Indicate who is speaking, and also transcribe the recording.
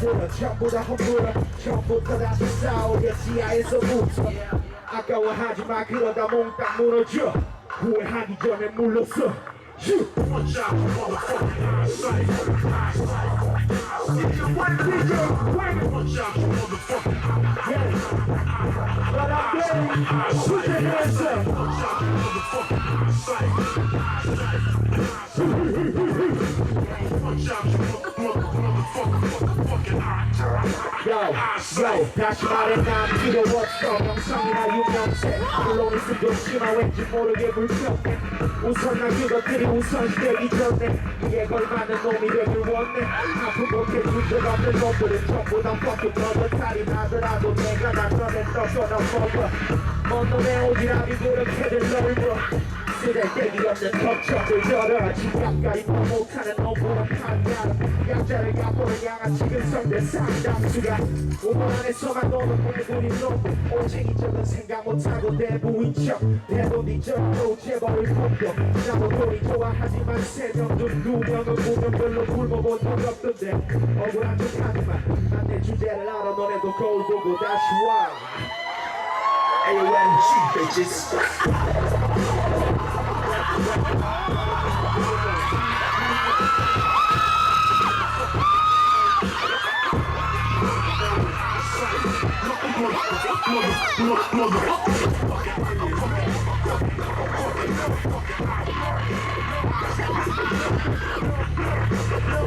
Speaker 1: kultura Ciągu na chmura, ciągu to nasze całość Ja jest obóz Aka łachać makro da monta muro dzio Łechani dzione mulo so Watch out, motherfucking eyesight, eyesight. If you
Speaker 2: want to be
Speaker 1: your women,
Speaker 2: watch out, motherfucking
Speaker 1: eyesight. But I'm getting, put your hands up.
Speaker 2: Watch out, motherfucking eyesight, eyesight. Watch out, motherfucking
Speaker 1: Yo, yo, 다시 말해 난 필요 없어. 명성이나 유명세. 물론 있음 좋지만 왠지 모르게 불편해. 우선 난 그것들이 우선시되기 전에 이에 걸맞는 놈이 되길 원해. 아프 못해 문제 없는 놈들은 전부 다 fucking 먹어 탈이 나더라도 내가 나서는 떠서 너 먹어 먼 놈의 오지랖이 그렇게들 넓어 쓰잘데기 없는 덕적을 열어 지갑까지 더 못하는 놈보다 판단 약자를 얕보는 양아치는 성대 상당수가 5분 안에서만 노는 배분인 놈 오직 이적은 생각 못하고 대부인 척 대본이적으로 재벌을 공격 나도 돈이 좋아하지만 세명중 2명은 보면 별로 굶어본 적 없던데 억울한 척 하지만 난 내 주제를 알아 너네도 거울 보고 다시 와
Speaker 2: AOMG, bitches. Thank you.